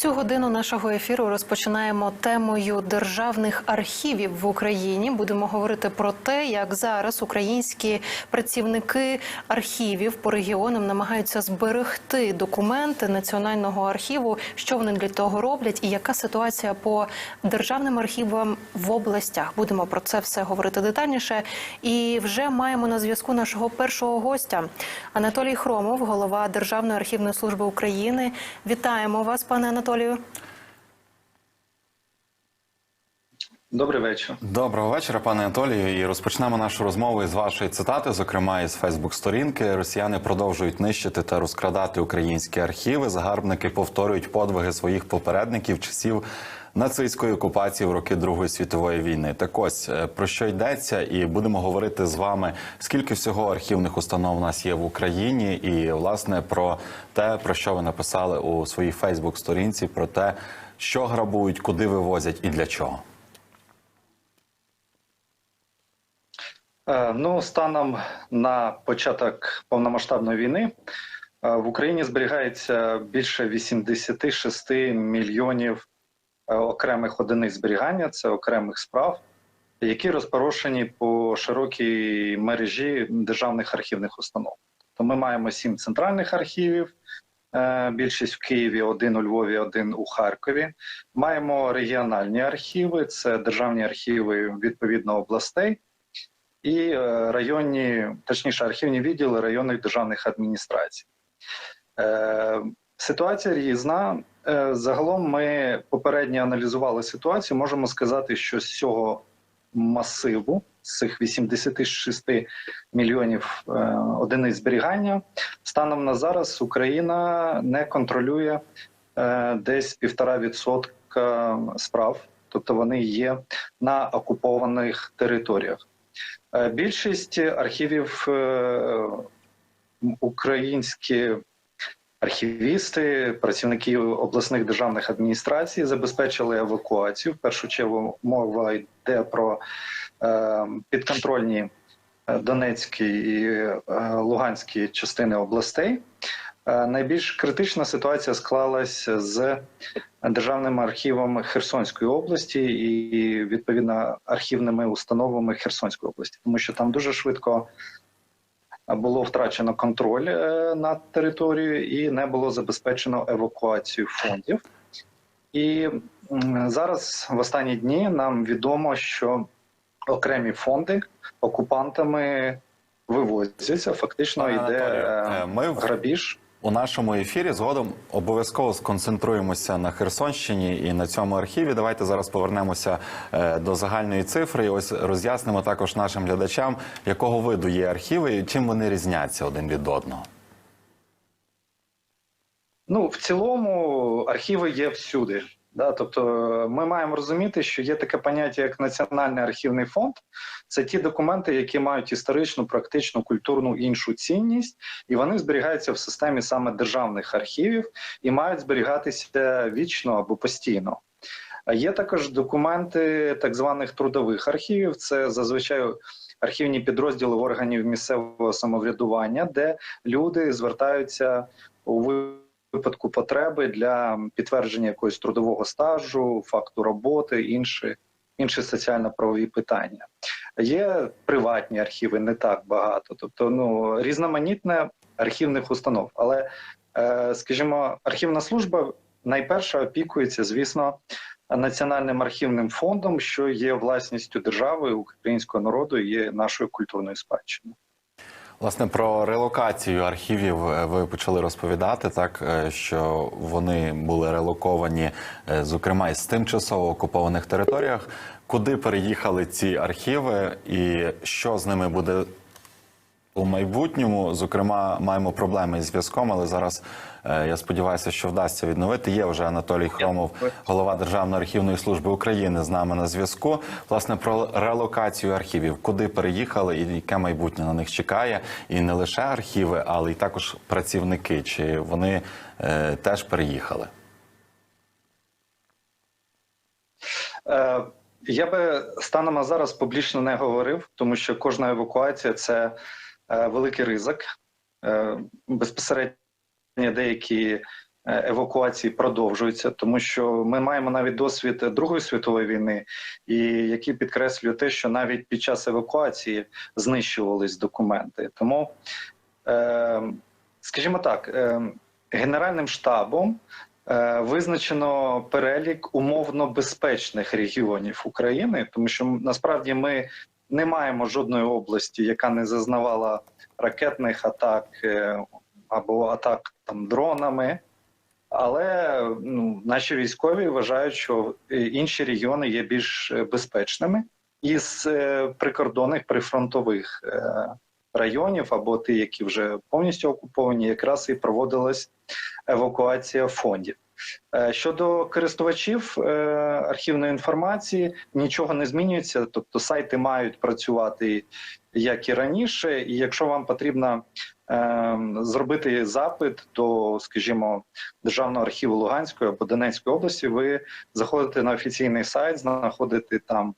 Цю годину нашого ефіру розпочинаємо темою державних архівів в Україні. Будемо говорити про те, як зараз українські працівники архівів по регіонам намагаються зберегти документи національного архіву, що вони для того роблять, і яка ситуація по державним архівам в областях. Будемо про це все говорити детальніше. І вже маємо на зв'язку нашого першого гостя Анатолій Хромов, голова Державної архівної служби України. Вітаємо вас, пане Анатолію. Добрий вечір. Доброго вечора, пане Анатолію. І розпочнемо нашу розмову із вашої цитати, зокрема із Фейсбук-сторінки. Росіяни продовжують нищити та розкрадати українські архіви. Загарбники повторюють подвиги своїх попередників часів нацистської окупації в роки Другої світової війни. Так ось е, про що йдеться, і будемо говорити з вами, скільки всього архівних установ у нас є в Україні, і власне про те, про що ви написали у своїй Фейсбук-сторінці, про те, що грабують, куди вивозять і для чого. Е, Ну, станом на початок повномасштабної війни е, в Україні зберігається більше 86 мільйонів окремих одиниць зберігання, це окремих справ, які розпорошені по широкій мережі державних архівних установ. То ми маємо сім центральних архівів. е, Більшість в Києві, один у Львові, один у Харкові. Маємо регіональні архіви, це державні архіви відповідно областей і е, районні, точніше, архівні відділи районних державних адміністрацій. Ситуація різна. Е, Загалом ми попередньо аналізували ситуацію. Можемо сказати, що з цього масиву, з цих 86 мільйонів е, одиниць зберігання, станом на зараз Україна не контролює е, десь півтора відсотка справ, тобто вони є на окупованих територіях. Більшість архівів українські архівісти, працівники обласних державних адміністрацій забезпечили евакуацію. В першу чергу мова йде про е, підконтрольні е, Донецькі і е, Луганські частини областей. Е, Найбільш критична ситуація склалася з державним архівом Херсонської області і відповідно архівними установами Херсонської області, тому що там дуже швидко було втрачено контроль е, над територією і не було забезпечено евакуацію фондів. І зараз в останні дні нам відомо, що окремі фонди окупантами вивозяться. Фактично йде е, е, ми грабіж. У нашому ефірі згодом обов'язково сконцентруємося на Херсонщині і на цьому архіві. Давайте зараз повернемося е, до загальної цифри. І ось роз'яснимо також нашим глядачам, якого виду є архіви і чим вони різняться один від одного. Ну, в цілому архіви є всюди. Да? Тобто ми маємо розуміти, що є таке поняття, як Національний архівний фонд. Це ті документи, які мають історичну, практичну, культурну іншу цінність, і вони зберігаються в системі саме державних архівів і мають зберігатися вічно або постійно. Є також документи так званих трудових архівів. Це зазвичай архівні підрозділи органів місцевого самоврядування, де люди звертаються у випадку потреби для підтвердження якогось трудового стажу, факту роботи, інші, інші соціально-правові питання. Є приватні архіви, не так багато, тобто ну різноманітне архівних установ. Але, е, скажімо, архівна служба найперше опікується, звісно, національним архівним фондом, що є власністю держави, українського народу, є нашою культурною спадщиною. Власне про релокацію архівів е, ви почали розповідати, так е, що вони були релоковані, е, зокрема із тимчасово окупованих територіях. Куди переїхали ці архіви, і що з ними буде у майбутньому? Зокрема, маємо проблеми із зв'язком, але зараз е, я сподіваюся, що вдасться відновити. Є вже Анатолій Хромов, голова Державної архівної служби України, з нами на зв'язку. Власне про релокацію архівів, куди переїхали і яке майбутнє на них чекає, і не лише архіви, але й також працівники. Чи вони е, теж переїхали? Е, Я би станом на зараз публічно не говорив, тому що кожна евакуація це великий ризик. Е, Безпосередньо деякі е, евакуації продовжуються, тому що ми маємо навіть досвід Другої світової війни, і який підкреслює те, що навіть під час евакуації знищувались документи. Тому, е, скажімо так, е, Генеральним штабом е, визначено перелік умовно безпечних регіонів України, тому що насправді ми не маємо жодної області, яка не зазнавала ракетних атак е, або атак там дронами. Але ну, наші військові вважають, що інші регіони є більш е, безпечними із е, прикордонних прифронтових районів або ті, які вже повністю окуповані, якраз і проводилась евакуація фондів. Е, Щодо користувачів е, архівної інформації, нічого не змінюється, тобто сайти мають працювати як і раніше, і якщо вам потрібно е, зробити запит до, скажімо, Державного архіву Луганської або Донецької області, ви заходите на офіційний сайт, знаходите там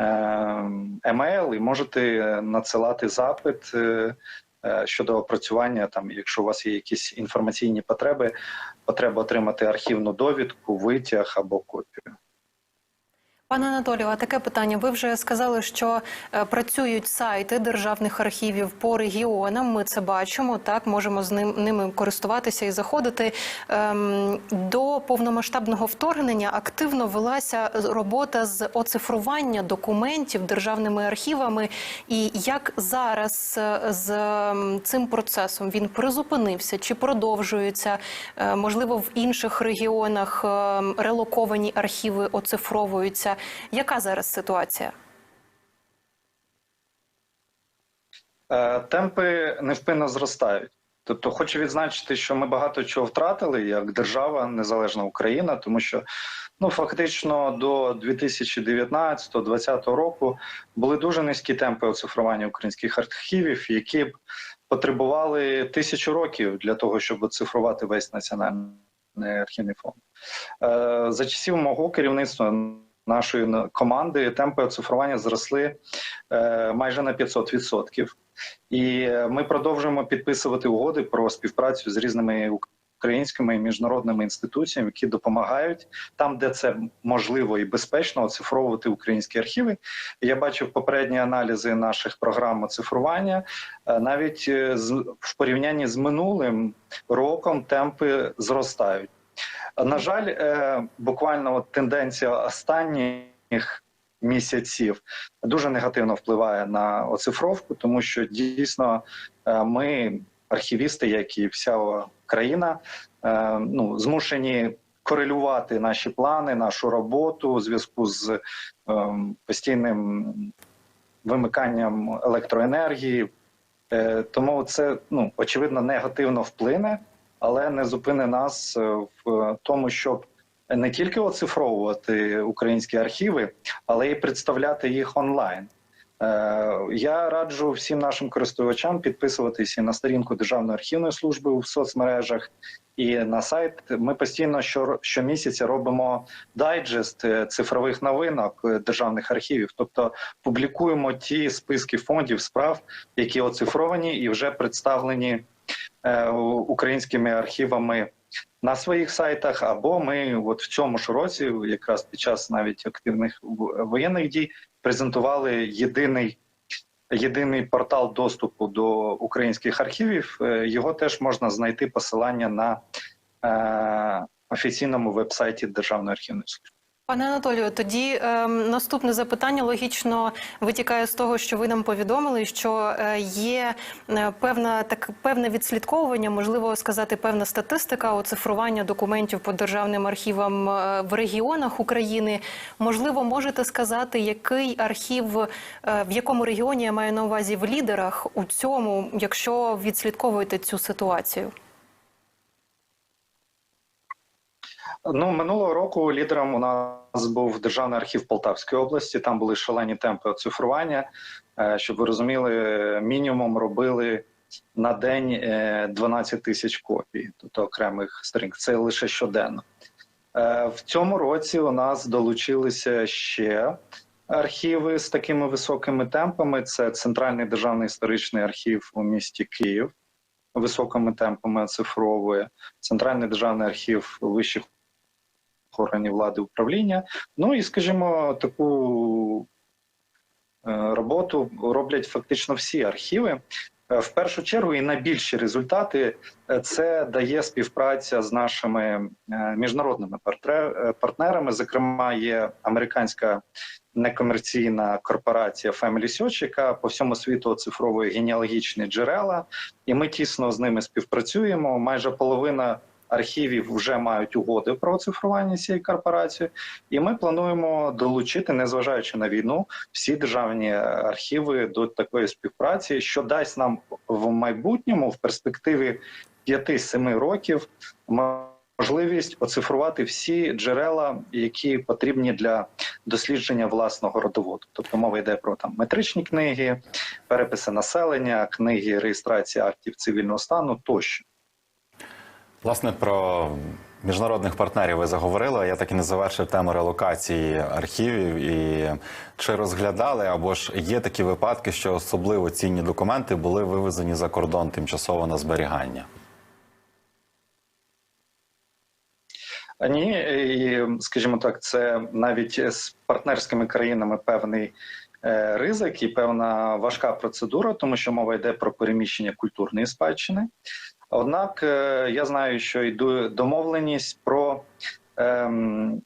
е, емейл і можете надсилати запит. Е, Щодо опрацювання, там, якщо у вас є якісь інформаційні потреби, потреба отримати архівну довідку, витяг або копію. Пане Анатолію, а таке питання. Ви вже сказали, що е, працюють сайти державних архівів по регіонам. Ми це бачимо. Так можемо з ним ними користуватися і заходити. Ем, до повномасштабного вторгнення активно велася робота з оцифрування документів державними архівами. І як зараз е, з цим процесом він призупинився чи продовжується? Е, можливо, в інших регіонах ем, релоковані архіви оцифровуються. Яка зараз ситуація? Е, Темпи невпинно зростають. Тобто, хочу відзначити, що ми багато чого втратили як держава, незалежна Україна, тому що ну фактично до 2019-2020 року були дуже низькі темпи оцифрування українських архівів, які б потребували тисячу років для того, щоб оцифрувати весь національний архівний фонд. Е, За часів мого керівництва нашої команди темпи оцифрування зросли е, майже на 500%. І е, ми продовжуємо підписувати угоди про співпрацю з різними українськими і міжнародними інституціями, які допомагають там, де це можливо і безпечно, оцифровувати українські архіви. Я бачив попередні аналізи наших програм оцифрування. Е, Навіть в порівнянні з минулим роком темпи зростають. На жаль, е, буквально от тенденція останніх місяців дуже негативно впливає на оцифровку, тому що дійсно е, ми, архівісти, як і вся країна, е, ну змушені корелювати наші плани, нашу роботу у зв'язку з постійним вимиканням електроенергії. Тому це ну очевидно негативно вплине, але не зупине нас е, в тому, щоб не тільки оцифровувати українські архіви, але й представляти їх онлайн. Е, Я раджу всім нашим користувачам підписуватися на сторінку Державної архівної служби в соцмережах і на сайт. Ми постійно що- щомісяця робимо дайджест е, цифрових новинок державних архівів, тобто публікуємо ті списки фондів справ, які оцифровані і вже представлені українськими архівами на своїх сайтах. Або ми, от в цьому ж році, якраз під час навіть активних воєнних дій, презентували єдиний. Єдиний портал доступу до українських архівів. Е, Його теж можна знайти посилання на е, офіційному вебсайті Державної архівної служби. Пане Анатолію, тоді ем, наступне запитання логічно витікає з того, що ви нам повідомили, що е, є е, певна так певне відслідковування, можливо сказати, певна статистика оцифрування документів по державним архівам е, в регіонах України. Можливо, можете сказати, який архів е, в якому регіоні я маю на увазі в лідерах у цьому, якщо відслідковуєте цю ситуацію? Ну минулого року лідером у нас був державний архів Полтавської області. Там були шалені темпи оцифрування. Е, Щоб ви розуміли, мінімум робили на день е, 12 тисяч копій, тобто окремих сторінок. Це лише щоденно. Е, В цьому році у нас долучилися ще архіви з такими високими темпами. Це Центральний державний історичний архів у місті Київ. високими темпами оцифровує, Центральний державний архів вищих органів влади управління. Ну і, скажімо, таку е, роботу роблять фактично всі архіви. Е, В першу чергу і найбільші результати е, це дає співпраця з нашими міжнародними партнерами. Зокрема, є американська некомерційна корпорація Family Search, яка по всьому світу оцифровує генеалогічні джерела, і ми тісно з ними співпрацюємо. Майже половина архівів вже мають угоди про оцифрування цієї корпорації, і ми плануємо долучити, незважаючи на війну, всі державні архіви до такої співпраці, що дасть нам в майбутньому, в перспективі 5-7 років, можливість оцифрувати всі джерела, які потрібні для дослідження власного родоводу. Тобто мова йде про там метричні книги, переписи населення, книги реєстрації актів цивільного стану тощо. Власне, про міжнародних партнерів ви заговорили. Я так і не завершив тему релокації архівів. І чи розглядали або ж є такі випадки, що особливо цінні документи були вивезені за кордон тимчасово на зберігання? Ні, і, скажімо так, це навіть з партнерськими країнами певний е, ризик і певна важка процедура, тому що мова йде про переміщення культурної спадщини. Однак е, я знаю, що йде домовленість про ем,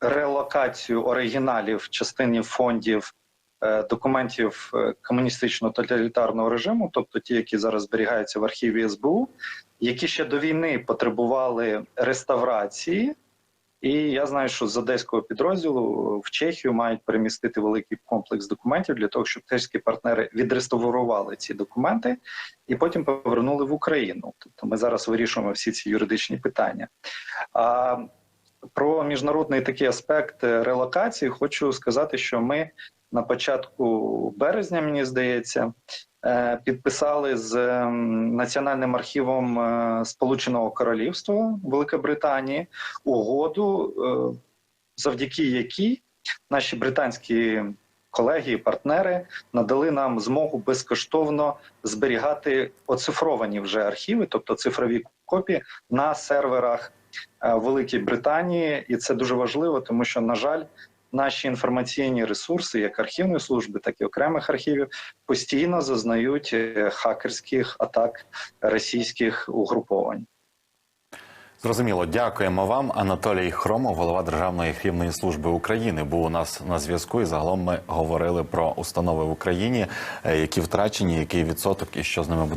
релокацію оригіналів частини фондів е, документів е, комуністичного тоталітарного режиму, тобто ті, які зараз зберігаються в архіві СБУ, які ще до війни потребували реставрації. І я знаю, що з одеського підрозділу в Чехію мають перемістити великий комплекс документів для того, щоб чеські партнери відреставрували ці документи і потім повернули в Україну. Тобто ми зараз вирішуємо всі ці юридичні питання. А про міжнародний такий аспект е, релокації хочу сказати, що ми на початку березня, мені здається, е, підписали з ем, Національним архівом е, Сполученого Королівства Великобританії угоду, е, завдяки якій наші британські колеги і партнери надали нам змогу безкоштовно зберігати оцифровані вже архіви, тобто цифрові копії на серверах Великій Британії, і це дуже важливо, тому що, на жаль, наші інформаційні ресурси, як архівної служби, так і окремих архівів, постійно зазнають е, хакерських атак російських угруповань. Зрозуміло, дякуємо вам. Анатолій Хромов, голова Державної архівної служби України, був у нас на зв'язку. І загалом ми говорили про установи в Україні, е, які втрачені, який відсоток і що з ними буде.